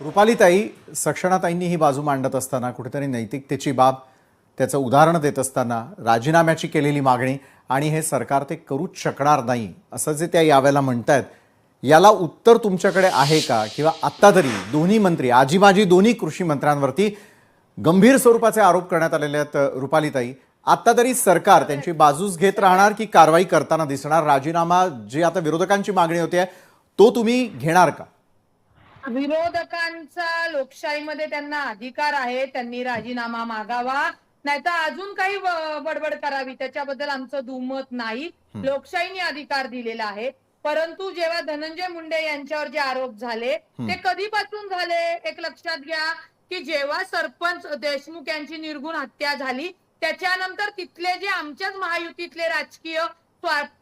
रुपालीताई सक्षणाताईंनी ही बाजू मांडत असताना कुठेतरी नैतिकतेची बाब त्याचं उदाहरण देत असताना राजीनाम्याची केलेली मागणी आणि हे सरकार ते करूच शकणार नाही असं जे त्या यावेळेला म्हणतायत याला उत्तर तुमच्याकडे आहे का? किंवा आत्ता तरी दोन्ही मंत्री आजीबाजी दोन्ही कृषी मंत्र्यांवरती गंभीर स्वरूपाचे आरोप करण्यात आलेले आहेत रुपालीताई. आत्ता तरी सरकार त्यांची बाजूच घेत राहणार की कारवाई करताना दिसणार? राजीनामा जी आता विरोधकांची मागणी होते तो तुम्ही घेणार का? विरोधकांचा लोकशाहीमध्ये त्यांना अधिकार आहे त्यांनी राजीनामा मागावा. नाहीतर अजून काही बडबड करावी. त्याच्याबद्दल आमचं दुमत नाही. लोकशाहीने अधिकार दिलेला आहे. परंतु जेव्हा धनंजय मुंडे यांच्यावर जे आरोप झाले ते कधीपासून झाले? एक लक्षात घ्या की जेव्हा सरपंच देशमुख यांची निर्गुण हत्या झाली त्याच्यानंतर तिथले जे आमच्याच महायुतीतले राजकीय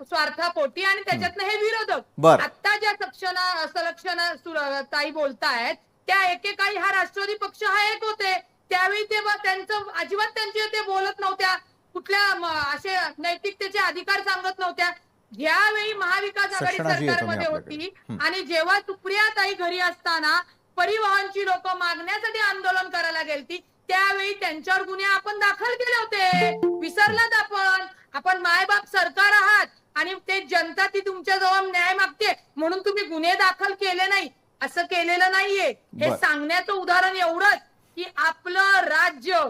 स्वार्थापोटी आणि त्याच्यातनं हे विरोधक. बर. आता ज्या सक्षणा सलक्षणा सुर- ताई बोलतायत त्या एकेकाळी हा राष्ट्रवादी पक्ष हा एक होते. त्यावेळी ते ब- त्यांचं अजिबात त्यांचे ते बोलत नव्हत्या. कुठल्या म- असे नैतिकतेचे अधिकार सांगत नव्हत्या. ज्यावेळी महाविकास आघाडी सक्षणाजी येतो मी सरकारमध्ये आपल्याकडे. होती आणि जेव्हा सुप्रिया ताई घरी असताना परिवहनची लोक मागण्यासाठी आंदोलन करायला गेलती त्यावेळी त्यांच्यावर गुन्हे आपण दाखल केले होते. दाखल केले नाही असं केलेलं नाहीये हे. सांगण्याचं उदाहरण एवढंच की आपलं राज्य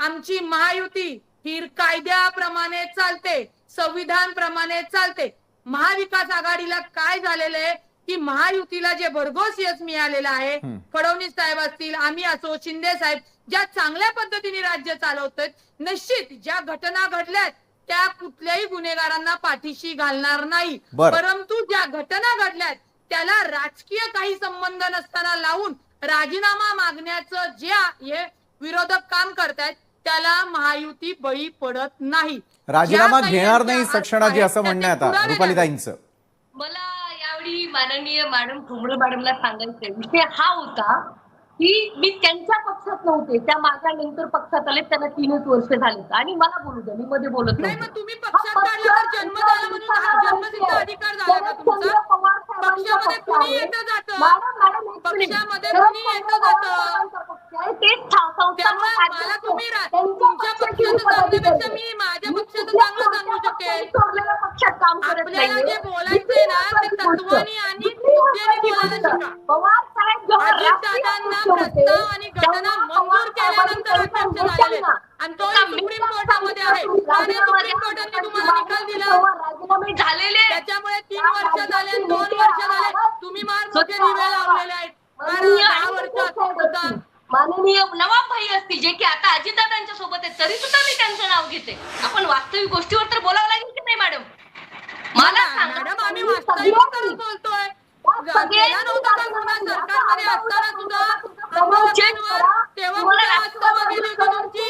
आमची महायुती ही कायद्याप्रमाणे चालते संविधान प्रमाणे चालते महाविकास आघाडीला काय झालेलं आहे की महायुतीला जे भरघोस यश मिळालेलं आहे. फडणवीस साहेब असतील आम्ही असो शिंदे साहेब ज्या चांगल्या पद्धतीने राज्य चालवतात निश्चित ज्या घटना घडल्यात त्या कुठल्याही गुन्हेगारांना पाठीशी घालणार नाही. परंतु ज्या घटना घडल्यात त्याला राजकीय काही संबंध नसताना लावून राजीनामा मागण्याचं जे हे विरोधक काम करतायत त्याला महायुती बळी पडत नाही. राजीनामा घेणार नाही सक्षणाजी असं म्हणणं आता रुपालीताईंचं. मला यावेळी माननीय मॅडम ठोंबळे मॅडमला सांगायचंय विषय हा होता की मी त्यांच्या पक्षात नव्हते त्या माझ्या नंतर पक्षात आले त्यांना तीनच वर्ष झालेत. आणि मला बोलू द्या मी मध्ये बोलत नाही. मग तुम्ही पक्षात जन्म झाला म्हणून हा जन्मसिद्ध अधिकार झाला का तुमचा पक्षामध्ये कुणी येतं जातं. पक्षामध्ये कुणी येतं जातं. त्यामुळे मला तुम्ही रा- तुमच्या पक्षाचं सांगण्यापेक्षा मी माझ्या पक्षाचं चांगलं सांगू शकेल पक्षात काम करत आपल्याला नाहीये. जे बोलायचंय ना ते तत्वानी आणि मुद्द्याने बोलायला शिका. पवार साहेब जेव्हा अजितदादांना प्रस्ताव आणि घटना मंजूर केल्यानंतर अध्यक्ष झालेले. आणि तो सुप्रीम कोर्टामध्ये आहे. आणि सुप्रीम कोर्टाने तुम्हाला निकाल दिला. राजीनामे झालेले त्याच्यामुळे तीन वर्ष झाले आणि दोन वर्ष झाले. तुम्ही मार मोठे दिवे लावलेले आहेत. कारण दहा वर्षात होता माननीय नवाब भाई असतील जे की आता अजितदादांच्या सोबत आहेत तरी सुद्धा मी त्यांचं नाव घेते. आपण वास्तविक गोष्टीवर तर बोलावं लागेल की नाही मॅडम? मला सांगा, मॅडम आम्ही वास्तविक बोलतोय. सगळे- केला नव्हता का गुन्हा सरकारमध्ये असताना सुद्धा अंमलबजावणीवर तेव्हा कुठे वास्तव गेली होती तुमची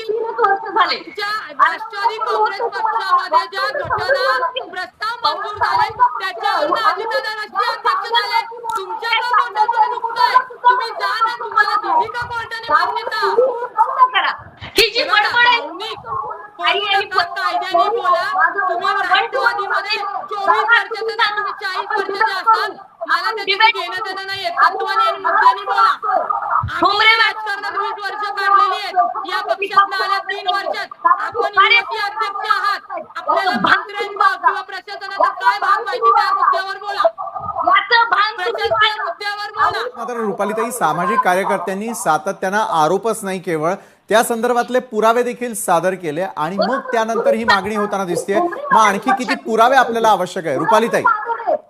राष्ट्रवादी काँग्रेस पक्षामध्ये ज्या घटना प्रस्ताव मंजूर झाले अजितदादा राष्ट्रीय अध्यक्ष झाले तुमच्या का कोर्टाचं दुखतंय तुम्ही जा ना तुम्हाला दिली का कोर्टाने मान्यता बंद करा ही जी हे बघा, बडबड आहे भावनिक बोलू नका, कायद्याने बोला तुम्ही राष्ट्रवादीमध्ये चोवीस वर्षाचे नाही तुम्ही चाळीस वर्षाचे असाल मला त्याची घेणं देणं नाहीये तत्वाने आणि मुद्द्याने बोला वीस वर्ष काढलेली आहेत या पक्षात आल्या तीन वर्षात आपण युवती अध्यक्ष आहात. आपल्याला मंत्र्यांचा किंवा प्रशासनाचा काय भाग माहिती त्या बोला. मुद्द्यावर बोला. मात्र रुपालीताई सामाजिक कार्यकर्त्यांनी सातत्यानं आरोपच नाही केवळ त्या संदर्भातले पुरावे देखील सादर केले आणि मग त्यानंतर ही मागणी होताना दिसते मग आणखी किती पुरावे आपल्याला आवश्यक आहे? रुपालीताई.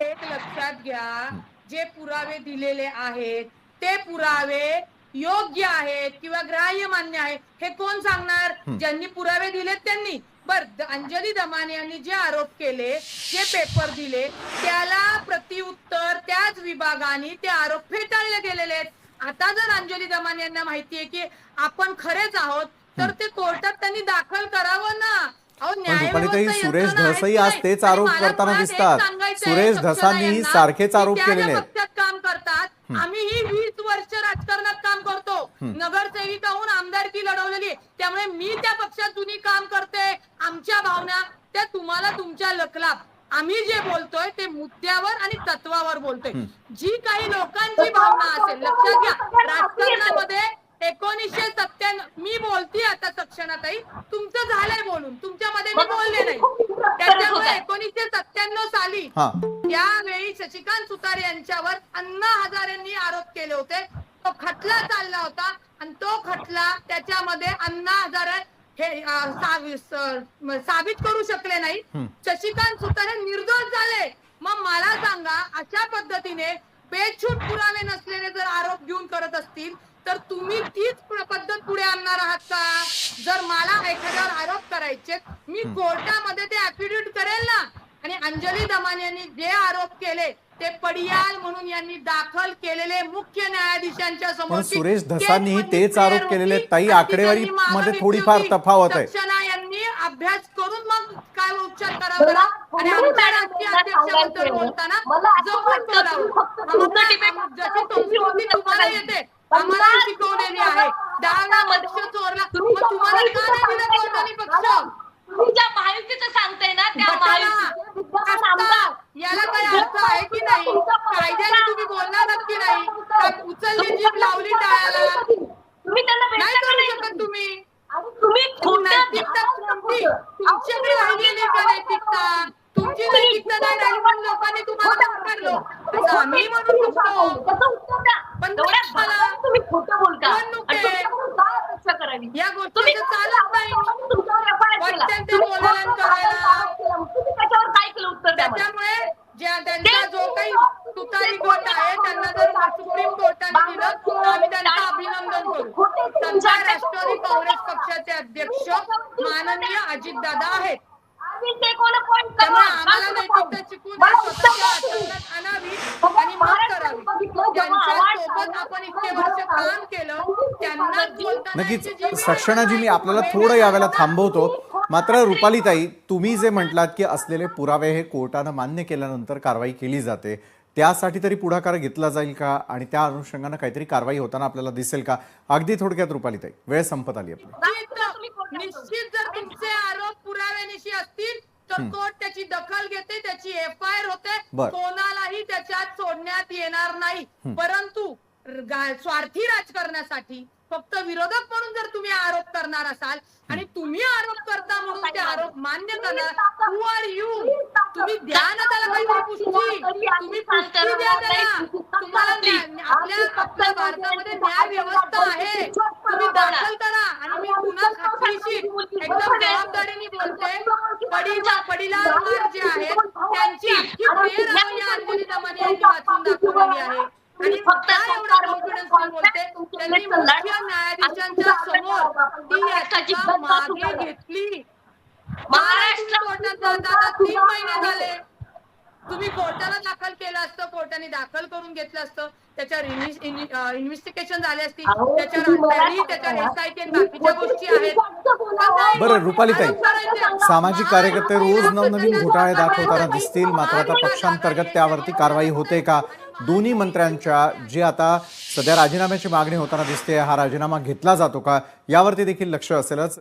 एक लक्षात घ्या. जे पुरावे दिलेले आहेत ते पुरावे योग्य आहेत किंवा ग्राह्य मान्य आहे हे कोण सांगणार ज्यांनी पुरावे दिलेत त्यांनी बर अंजली दमाने यांनी जे आरोप केले जे पेपर दिले त्याला प्रतिउत्तर त्याच विभागाने ते आरोप फेटाळले गेलेले आहेत आता जर अंजली दमाने यांना माहिती आहे की आपण खरेच आहोत तर ते कोर्टात त्यांनी दाखल करावं ना सुरेश की आज? तेच आरोप करताना दिसतात. सुरेश धसांनीही सारखेच आरोप केलेले आहेत. आम्ही ही वीस वर्ष राजकारणात काम करतो. नगरसेविकाहून आमदारकी लढवलेली त्यामुळे मी त्या पक्षात जुनी काम करते. आमच्या भावना त्या तुम्हाला तुमच्या लकलाप आम्ही जे बोलतोय ते मुद्द्यावर आणि तत्वावर बोलतोय. जी काही लोकांची भावना असेल लक्षात घ्या राजकारणामध्ये एकोणीसशे सत्त्याण्णव मी बोलते आता सक्षणाताई तुमचं झालंय बोलून. तुमच्यामध्ये मी बोलले नाही. त्याच्यामुळे एकोणीसशे सत्त्याण्णव साली त्यावेळी शशिकांत सुतार यांच्यावर अण्णा हजारेंनी आरोप केले होते. तो खटला चालला होता आणि तो खटला त्याच्यामध्ये अण्णा हजारे हे साबित करू शकले नाही. शशिकांत सुतार हे निर्दोष झाले. मग मला सांगा अशा पद्धतीने बेछूट पुरावे नसलेले जर आरोप घेऊन करत असतील तर तुम्ही तीच पद्धत पुढे आणणार आहात का? जर मला एखाद्यावर आरोप करायचे मी कोर्टामध्ये ते ऍफिडेव्हिट करेल ना आणि अंजली दमाने यांनी जे आरोप केले ते पडियाल म्हणून यांनी दाखल केलेले मुख्य न्यायाधीशांच्या समोर सुरेश धसांनीही तेच आरोप केलेले. ताई, आकडेवारी मध्ये थोडीफार तफावत आहे. यांनी अभ्यास करून मग काय उपचार करावा आणि आमच्या राष्ट्रीय अध्यक्षाबद्दल. बोलताना जपून बोलावं. जशी करता, संस्कृती तुम्हाला येते आम्हाला ही शिकवलेली आहे दहाव्या पक्ष चोरला तुम्हाला का नाही दिलं कोर्टाने पक्ष तुम्ही ज्या महायुतीचं सांगताय ना त्या महायुतीचे विद्यमान आमदार. याला काही अर्थ आहे की नाही? कायद्याने तुम्ही बोलणार की नाही? का उचलली जीभ लावली टाळ्याला? तुम्ही त्यांना नाही भेटता का करू नाही? शकत तुम्ही. आणि तुम्ही खोटं नैतिकता कोणती तुमच्याकडे राहिलेली का नैतिकता तुमची नैतिकता नाही राहिली म्हणून लोकांनी तुम्हाला पकडलं असं आम्ही म्हणू शकतो त्याचं उत्तर द्या. पण तुम्ही खोटं बोलता. निवडणूक आणि आहे. तुमच्याकडून काय अपेक्षा करावी या तुम्ही गोष्टीचं चालत नाही. त्याच्यावर काय केलं उत्तर. त्याच्यामुळे ज्या त्यांचा जो काही तुतारी गट आहे त्यांना जर सुप्रीम कोर्टाने दिलं. आम्ही त्यांचं अभिनंदन करू. सध्या राष्ट्रवादी काँग्रेस पक्षाचे अध्यक्ष माननीय अजितदादा आहेत. त्यामुळे? आम्हाला नैतिकता स्वतःच्या. आचरणात आणावी आणि मग करावी. आपण इतके वर्ष काम केलं त्यांना नक्कीच सक्षणाजी मी आपल्याला थोडं यावेळेला थांबवतो. मात्र रुपालीताई तुम्ही जे म्हटलात की असलेले पुरावे हे कोर्टानं मान्य केल्यानंतर कारवाई केली जाते त्यासाठी तरी पुढाकार घेतला जाईल का? आणि त्या अनुषंगानं काहीतरी कारवाई होताना आपल्याला दिसेल का? अगदी थोडक्यात रुपालीताई वेळ संपत आली आपली. निश्चित जर तुमचे आरोप पुराव्यानिशी असतील तर कोर्ट त्याची दखल घेते त्याची एफ आय आर होते. बर. कोणालाही त्याच्यात सोडण्यात येणार नाही. परंतु स्वार्थी राजकारणासाठी फक्त विरोधक म्हणून जर तुम्ही आरोप करणार असाल आणि तुम्ही आरोप करता म्हणून ते आरोप मान्य करणार हु आर यू तुम्ही द्या ना त्याला काहीतरी पुष्टी तुम्ही पुष्टी द्या त्याला तुम्हाला आपल्या आपल्या भारतामध्ये न्याय व्यवस्था आहे तुम्ही दाखल करा आणि मी पुन्हा खात्रीशीर एकदम जबाबदारीने बोलते पडीला जे आहेत त्यांची अख्खी प्रेर या अंजली दमाने यांनी वाचून दाखवलेली आहे आणि फक्त काय एवढं कॉन्फिडन्स बोलते त्यांनी मुख्य न्यायाधीशांच्या समोर ती याचिका मागे घेतली. महाराष्ट्र कोर्टात जाता आता तीन महिने झाले. तुम्ही कोर्टाला दाखल केलं असतं कोर्टाने दाखल करून घेतलं असतं. त्याच्यावर इन्व्हेस्टिगेशन झाले असती. त्याच्यावर त्याच्यावर. एसआयटी बाकीच्या गोष्टी आहेत. बरं रुपालीताई सामाजिक कार्यकर्ते रोज नवनवीन घोटाळे दाखवताना दिसतील. मात्र आता पक्षांतर्गत त्यावरती कारवाई होते का? दोन्ही मंत्र्यांच्या जी आता सध्या राजीनाम्याची मागणी होताना दिसते हा राजीनामा घेतला जातो का? यावरती देखील लक्ष असेलच.